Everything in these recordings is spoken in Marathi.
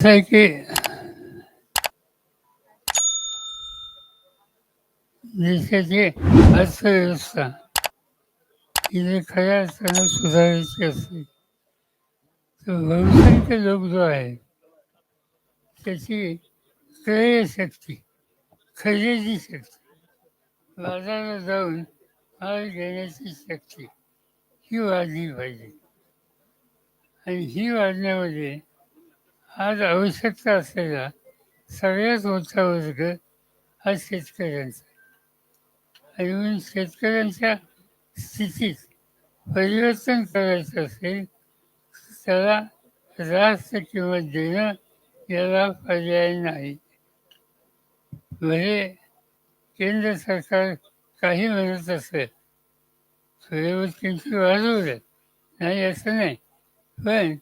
असं आहे की देशाची अर्थव्यवस्था ही जर खऱ्या अर्थानं सुधारायची असते तर बहुसंख्य लोक जो आहे त्याची क्रयशक्ती खरेदी शक्ती बाजारात जाऊन माल घेण्याची शक्ती ही वाढली पाहिजे आणि ही वाढण्यामध्ये आज आवश्यकता असलेला सगळ्यात मोठा वर्ग हा शेतकऱ्यांचा आणि म्हणून शेतकऱ्यांच्या स्थितीत परिवर्तन करायचं असेल त्याला रास्त किंमत देणं याला पर्याय नाही. म्हणजे केंद्र सरकार काही म्हणत असेल सूर्यवत किमती वाढवल्या नाही असं नाही. पण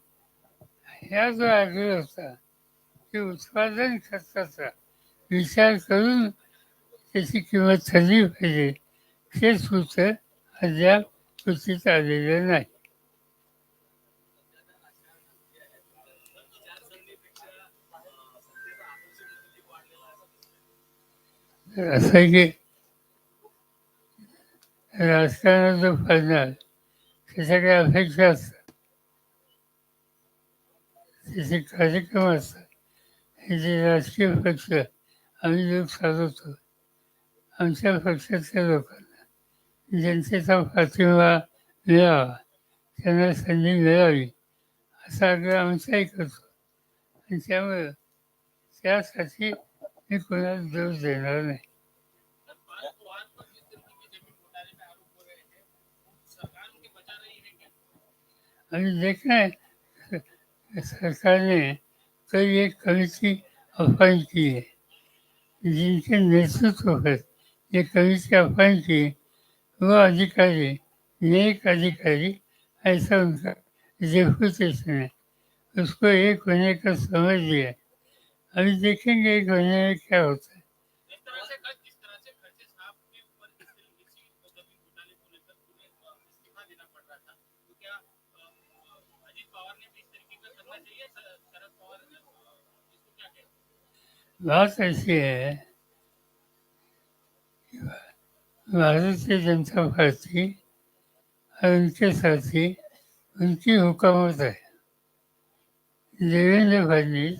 ह्या जो आग्रह होता की उत्पादन खर्चाचा विचार करून त्याची किंमत ठरली पाहिजे. हे सूत्र अद्याप कृतीत आलेलं नाही. असं आहे की राजकारणात जो पडणार त्याच्या काही अपेक्षा असतात त्याचे कार्यक्रम असतात. हे जे राजकीय पक्ष आम्ही लोक चालवतो आमच्या पक्षातल्या लोकांना जनतेचा पाठिंबा मिळावा त्यांना संधी मिळावी असा आग्रह आमचाही करतो. आणि त्यामुळं त्यासाठी मी कोणाला दोष देणार नाही. आणि जे काय सरकार ने कई एक कमेटी अपॉइंट की है। जिनके नेतृत्व पर ये कमेटी अपॉइंट की वो अधिकारी, नेक अधिकारी, ऐसा उनका रेपुटेशन है उसको एक होने का समझ दिया। अभी देखेंगे एक होने में क्या होता है। बात ऐसी है कि भारतीय जनता पार्टी और उनके साथी उनकी हुकूमत है देवेंद्र फडणवीस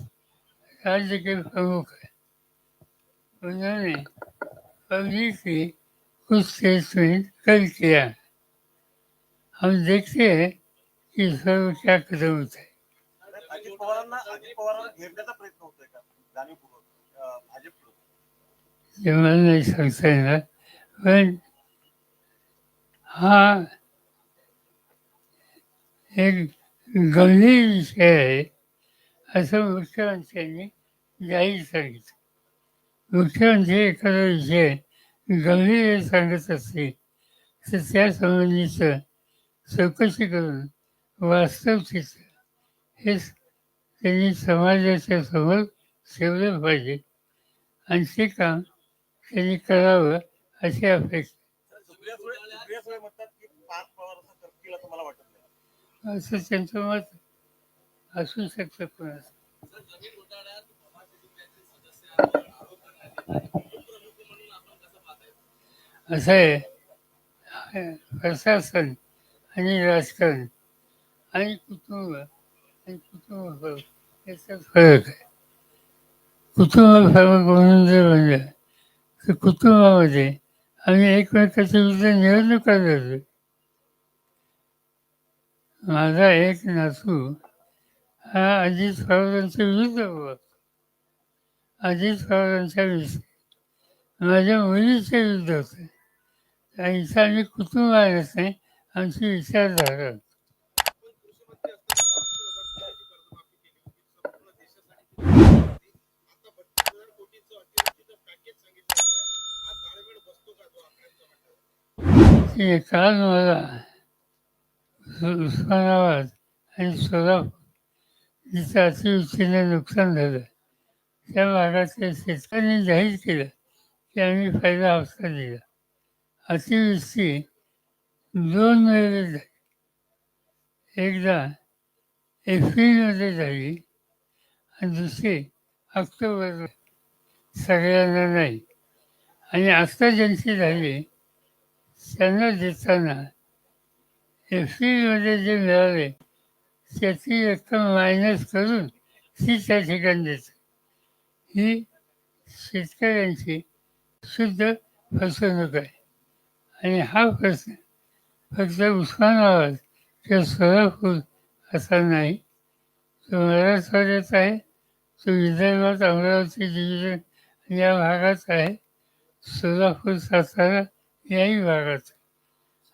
राज्य के प्रमुख है उन्होंने पब्लिकली कुछ स्टेटमेंट कल किया है। हम देखते हैं कि इस पर क्या कदम उठाए. अजित भाजपकडून ते मला नाही सांगता येणार. पण हा एक गंभीर विषय आहे असं मुख्यमंत्र्यांनी जाहीर सांगितलं. मुख्यमंत्री एखादा विषय गंभीर सांगत असतील तर त्यासंबंधीचं चौकशी करून वास्तव चित्र हे त्यांनी समाजाच्या समोर ठेवलं पाहिजे. आणि ते काम त्यांनी करावं अशी अपेक्षा. असं त्यांचं मत असू शकतं कोणाचं असं. आहे. प्रशासन आणि राजकारण आणि कुटुंब आणि कुटुंब याच्यात फरक आहे. कुटुंब फरक म्हणून जर म्हणजे ते कुटुंबामध्ये आम्ही एकमेकाच्या विरुद्ध निवडणुका लढलो माझा एक नातू हा अजित पवारांच्या विरुद्ध होता. अजित पवारांच्या विषयी माझ्या मुलीच्या विरुद्ध होते आणि आम्ही कुटुंब आणत नाही आमची विचारधारा होती. आपण कृषी मंत्री असताना संपूर्ण देशासाठी कर्जमाफी केली होती संपूर्ण देशासाठी आता बत्तीस हजार कोटीचं अतिरिक्त पॅकेज सांगितलं होतं आज ताळमेळ बसतो का तो आकड्यांचा ते काल मला उ- उस्मानाबाद आणि सोलापूर जिथं अतिवृष्टीने नुकसान झालं. त्या भागातल्या शेतकऱ्यांनी जाहीर केलं की आम्ही फायदा हप्ता दिला. अतिवृष्टी दोन वेळेला झाली. एकदा एप्रिलमध्ये झाली आणि दुसरी ऑक्टोबर सगळ्यांना नाही. आणि आता ज्यांची झाली त्यांना देताना एप्रिलमध्ये जे मिळाले त्याची रक्कम मायनस करून ती त्या ठिकाणी देते ही शेतकऱ्यांची शुद्ध फसवणूक आहे आणि हा प्रश्न फक्त उस्मानाबाद किंवा सोलापूर असा नाही तो मराठवाड्यात आहे तो विदर्भात अमरावती डिव्हिजन या भागात आहे सोलापूर सातारा याही भागात.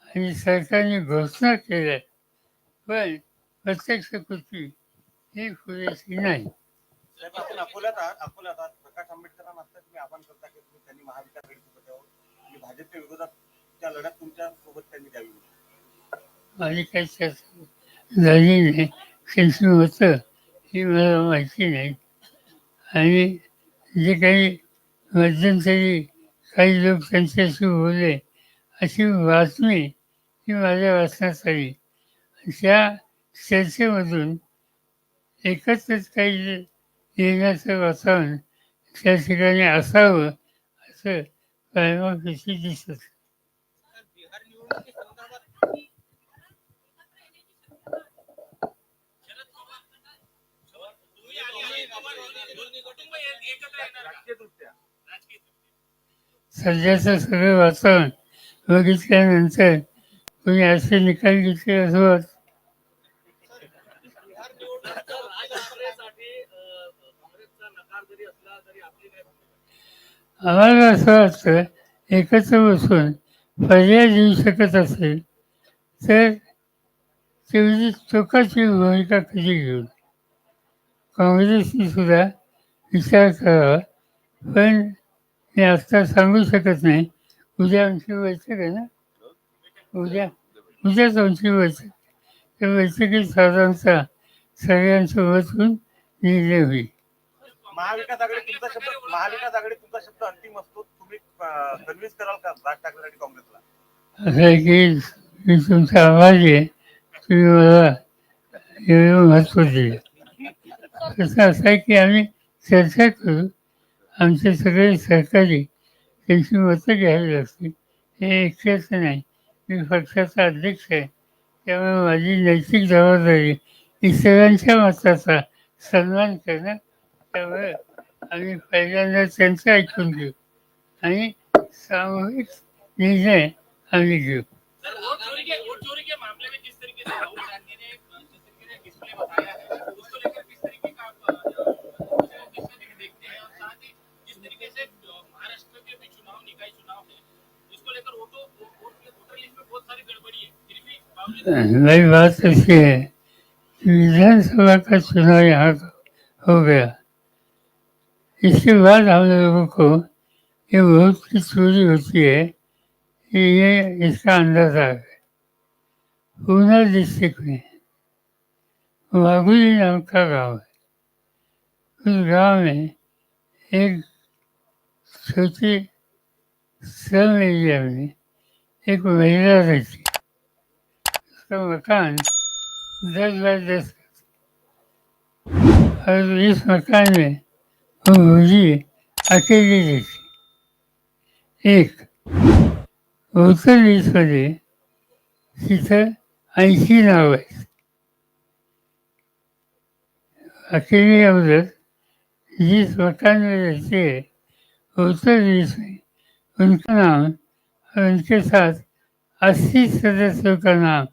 आणि सरकारने घोषणा केल्या पण प्रत्यक्ष कृती ही पुरेशी नाही. साहेब आपण अकोल्यात आहात अकोल्यात आहात. प्रकाश आंबेडकरांना आता तुम्ही आवाहन करता की तुम्ही त्यांनी महाविकास आघाडी सोबत यावं. आणि भाजपच्या विरोधात त्या लढ्यात तुमच्यासोबत त्यांनी द्यावी. काही चर्चा झाली नाही त्यांची होतं ही मला माहिती नाही. आणि जे काही मध्यंतरी काही लोक त्यांच्याशी बोलले अशी बातमी ही माझ्या वाचण्यात आली. त्या चर्चेमधून एकत्रच काही लिहिण्याचं वातावरण त्या ठिकाणी असावं असं कायमापेशी दिसत. सध्याचं सगळं वातावरण बघितल्यानंतर कोणी असे निकाल घेतले असं आम्हाला असं वाटतं एकत्र बसून पर्याय देऊ शकत असेल तर तेवढी चोखाची भूमिका कधी घेऊन? काँग्रेसने सुद्धा विचार करावा पण मी आत्ता सांगू शकत नाही. उद्या आमची बैठक आहे ना? उद्या? उद्याच आमची बैठक. त्या बैठकीत साधारणतः सगळ्यांसोबत होऊन निर्णय होईल. महाविकास आघाडी तुमचा शब्द महाविकास आघाडी तुमचा शब्द अंतिम असतो. तुम्ही कन्व्हिन्स कराल का राज ठाकरे आणि काँग्रेसला? असं आहे की मी तुमचा आभारी आहे. तुम्ही मला एवढं महत्त्व दिलं. कसं असं आहे की आम्ही चर्चा करू. आमचे सगळे सहकारी त्यांची मतं घ्यावी लागतील. हे एकट्याचं नाही. मी पक्षाचा अध्यक्ष आहे. त्यामुळे माझी नैतिक जबाबदारी इतरांच्या मताचा सन्मान करणं त्यामुळे आम्ही पहिल्यांदा त्यांचं ऐकून घेऊ आणि सामूहिक निर्णय आम्ही घेऊ. नई बात ऐसी है। विधानसभा का चुनाव यहाँ हो गया। इसके बाद हम लोगों को ये बहुत की चोरी होती है कि ये इसका अंदाजा है। पूना डिस्ट्रिक्ट में वागुली नाम का गांव है। उस गांव में एक छोटी सब एरिया में एक महिला रहती मकान दस और इस मकान में वो भूजी अकेली रहती एक उत्तर वीसमध्ये तिथं ऐंशी नाव आहेत. अकेली अगोदर जिस मकान में रहते उत्तर दिश में उनका नाम और उनके साथ अस्सी सदस्यों का नाम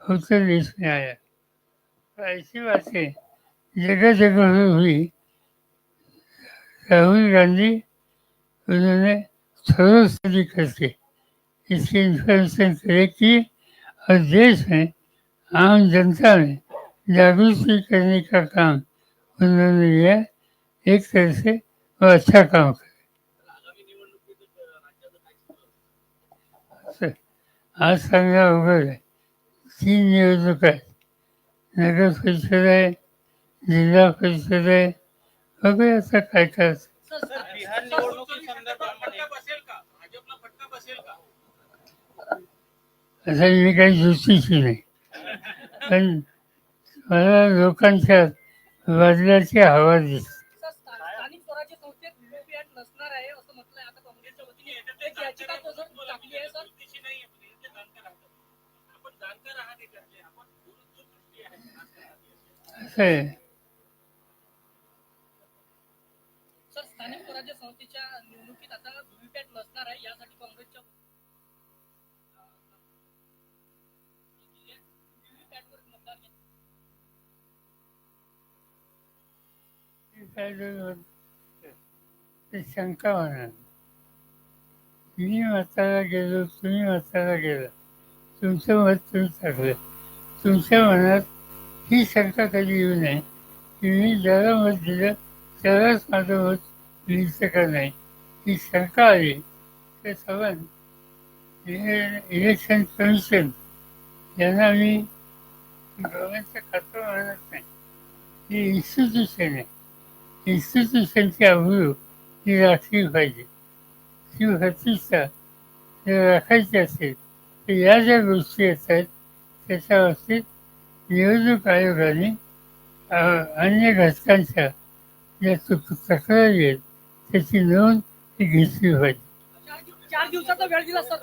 उत्तर देश में आया। ऐसी बातें जगह जगह हुई। राहुल गांधी उन्होंने थोड़ा तरीके करके इसकी इंफॉर्मेशन कलेक्ट की और देश में आम जनता में जागृति करने का काम उन्होंने लिया। एक तरह से वो अच्छा काम कर आज सांगा अवघड आहे तीन निवडणूक आहेत. नगर परिषद आहे जिल्हा परिषद आहे. बघूया आता काय काय सर असं मी काही ज्योतिषी नाही. पण मला लोकांच्या बदलाची हवा दिसते. घेतलं. ते शंका होणार मी मताला गेलो तुम्ही मताला गेला. तुमचं मत तुम्ही टाकलं तुमच्या मनात ही शंका कधी येऊ नये. की मी ज्याला मत दिलं त्यालाच माझं मत लिहिलं का नाही ही शंका आली तर सवन इलेक्शन कमिशन यांना मी गव्हर्नमेंटचं खातं म्हणत नाही. ही इन्स्टिट्यूशन आहे. इन्स्टिट्यूशनची अवघड ही राखली पाहिजे. ती प्रतिष्ठा जर राखायची असेल तर या ज्या गोष्टी येतात त्याच्या बाबतीत निवडणूक आयोगाने अन्य घटकांच्या ज्या चुक तक्रारी आहेत त्याची नोंद ही घेतली पाहिजे चार दिवसाचा वेळ दिला सर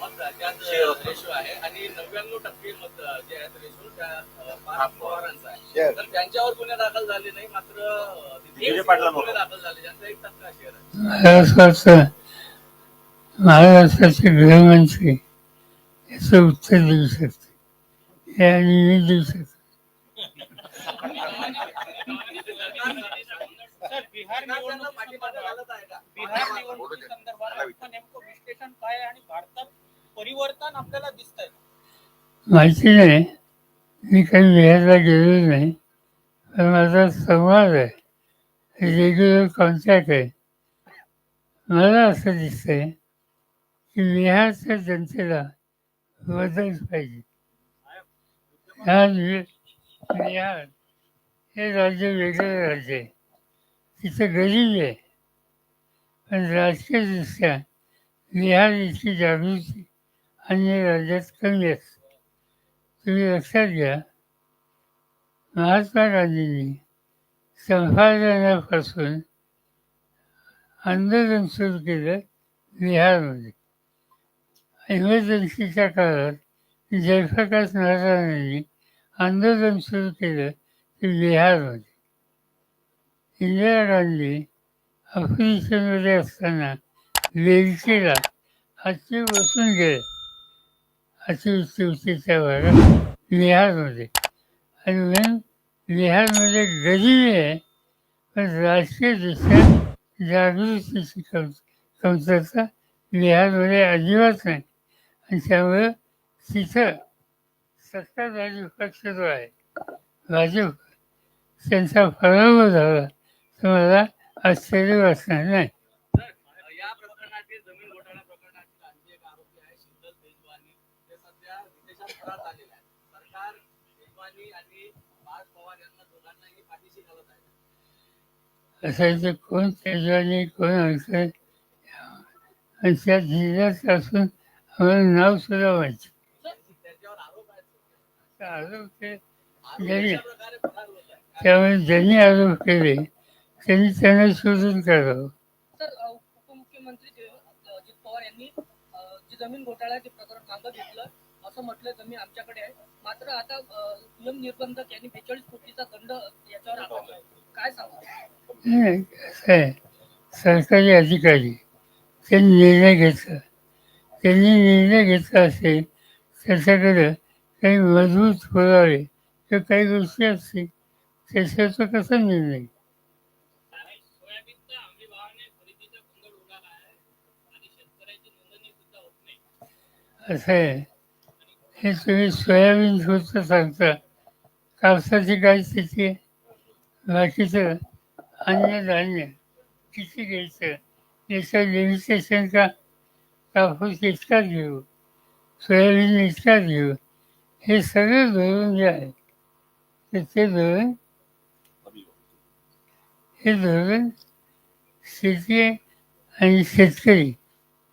मत त्यात रेशो आहे आणि नव्याण्णव टक्के मत जे आहेत रेशो त्या अ, पार्थ पवारांचा आहे. Share. तर त्यांच्यावर गुन्हे दाखल झाले नाही मात्र अ, विजय पाटलांवर. गुन्हे दाखल झाले. त्यांचा एक टक्का शेअर आहे. मला असं वाटतं महाराष्ट्राचे गृहमंत्री याचं उत्तर देऊ शकते. हे आणि मी देऊ शकतो. सर बिहार निवडणुकी पाठीमागे घालत आहे का? बिहार निवडणुकी संदर्भात नेमकं विश्लेषण काय आहे आणि परिवर्तन आपल्याला दिसतंय. माहिती नाही. मी काही बिहारला गेलो नाही. पण माझा संवाद आहे. रेग्युलर कॉन्टॅक्ट आहे. मला असं दिसतंय की बिहारच्या जनतेला बदल पाहिजे. ह्या बिहार हे राज्य वेगळं राज्य आहे. तिथं गरीब आहे. पण राजकीयदृष्ट्या बिहार इतकी जागृती अन्य राज्यात कमी असते तुम्ही लक्षात घ्या. महात्मा गांधींनी संपादनापासून आंदोलन सुरू केलं बिहारमध्ये. इमर्जन्सीच्या काळात जयप्रकाश नारायणांनी आंदोलन सुरू केलं ते बिहारमध्ये. इंदिरा गांधी ऑफिसमध्ये असताना वेलचीला हाती बसून गेले. अतिवृष्टीच्या भागात बिहारमध्ये आणि म्हणून बिहारमध्ये गरिबी आहे पण राजकीयदृष्ट्या जागृतीची कम कमतरता बिहारमध्ये अजिबात नाही. आणि त्यामुळं तिथं सत्ताधारी पक्ष जो आहे भाजप त्यांचा पराभव झाला. तर मला आश्चर्य वाटणार नाही सर या प्रकरणाचे जमीन घोटाळा प्रकरणाचे आणखी एक आरोपी आहे शिंदल तेजवानी ते सध्या विदेशात फरार झालेले आहेत सरकार तेजवानी आणि पार्थ पवार यांना दोघांनाही पाठीशी घालत आहे असायचं कोण त्याच्याने कोण अंकर आणि त्या जिल्ह्यात असून आम्हाला नाव सुद्धा व्हायचं आरोप आहेत ते त्यामुळे ज्यांनी आरोप केले त्यांनी त्यांना शोधून काढावं. सर अ, उपमुख्यमंत्री जमीन घोटाळ्याचे प्रकरण मागं घेतलं असं म्हटलं जमीन आमच्याकडे आहे. मात्र आता अ, नियम निर्बंधक यांनी बेचाळीस कोटीचा दंड याच्यावर आकारला. नाही कसं आहे सरकारी अधिकारी त्यांनी निर्णय घेतला. त्यांनी निर्णय घेतला असेल त्याच्याकडं काही मजबूत पुरावे किंवा काही गोष्टी असतील त्याच्याचा कसा निर्णय? असं आहे. हे तुम्ही सोयाबीन सुद्धा सांगता. कापसाची काय स्थिती आहे? बाकीचं अन्नधान्य किती घ्यायचं? याचं लिमिटेशन का? कापूस इतकाच घेऊ सोयाबीन इतकाच घेऊ हे सगळं धोरण जे आहे तर ते धोरण हे धोरण शेती आणि शेतकरी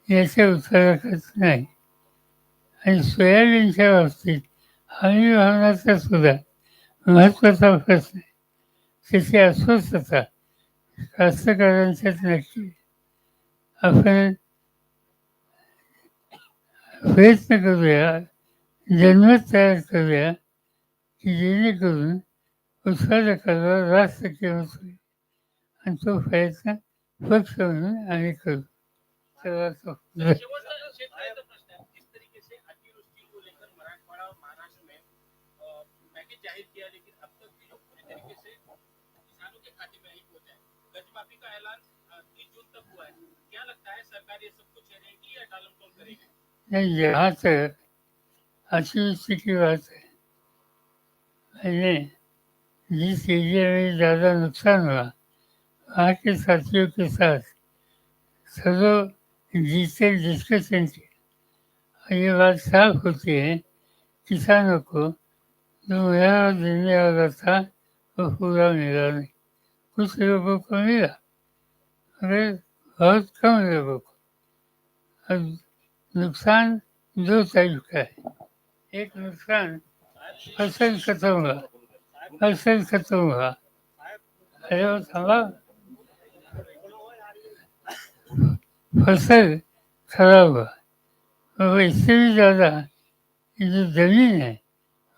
याच्या उत्तराखच नाही. आणि सोयाबीनच्या बाबतीत हमी भावनाचा सुद्धा महत्त्वाचा प्रश्न तिथे त्याची अस्वस्थता कास्तकारांच्यात नक्की आपण प्रयत्न करूया जन्मत तयार करूया की जेणेकरून उत्पादकाला रास्त किंमत होईल आणि तो प्रयत्न पक्ष म्हणून आम्ही करू. चला तो नहीं जहाँ तक अच्छी बात है। मैंने जिस एरिया में ज़्यादा नुकसान हुआ वहाँ के साथियों के साथ सदो जिससे डिस्कशन किया। ये बात साफ होती है किसानों को जो मेरा देने वाला था वो पूरा मिला नहीं। कुछ लोगों को मिला। मगर बहुत कम लोगों को अब नुकसान दो टाइप का है एक नुकसान फसल खत्म हुआ फसल खत्म हुआ अरे हो, वो थामा फसल खराब हुआ और इससे भी ज़्यादा जो ज़मीन है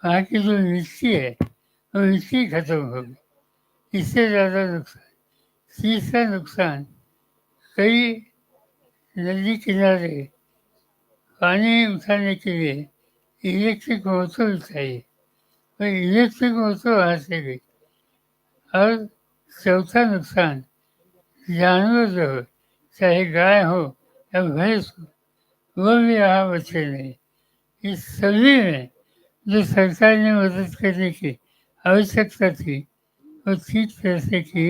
वहाँ की जो मिट्टी है वो मिट्टी खत्म हो गई इससे ज़्यादा नुकसान. तीसरा नुकसान. कई नदी किनारे पानी उठाने के लिए इलेक्ट्रिक मोटर उठाई और इलेक्ट्रिक मोटर वहाँ से गई और चौथा नुकसान, जानवर जो हो, चाहे गाय हो या भैंस हो, वो भी यहाँ बचे नहीं। इस सभी में जो सरकार ने मदद करने की आवश्यकता थी, वो ठीक तरह से की।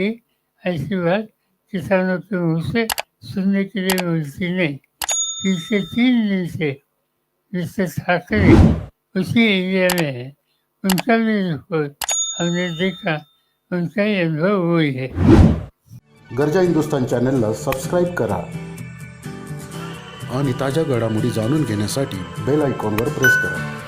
ऐसी बात किसानों के मुँह से सुनने के लिए मिलती नहीं पिछले तीन दिन से जिससे ठाकरे उसी एरिया में है उनका भी रिपोर्ट हमने देखा उनका ही अनुभव वही है. गरजा हिंदुस्तान चॅनलला सबस्क्राईब करा. आणि ताज्या घडामोडी जाणून घेण्यासाठी बेल आयकॉनवर प्रेस करा.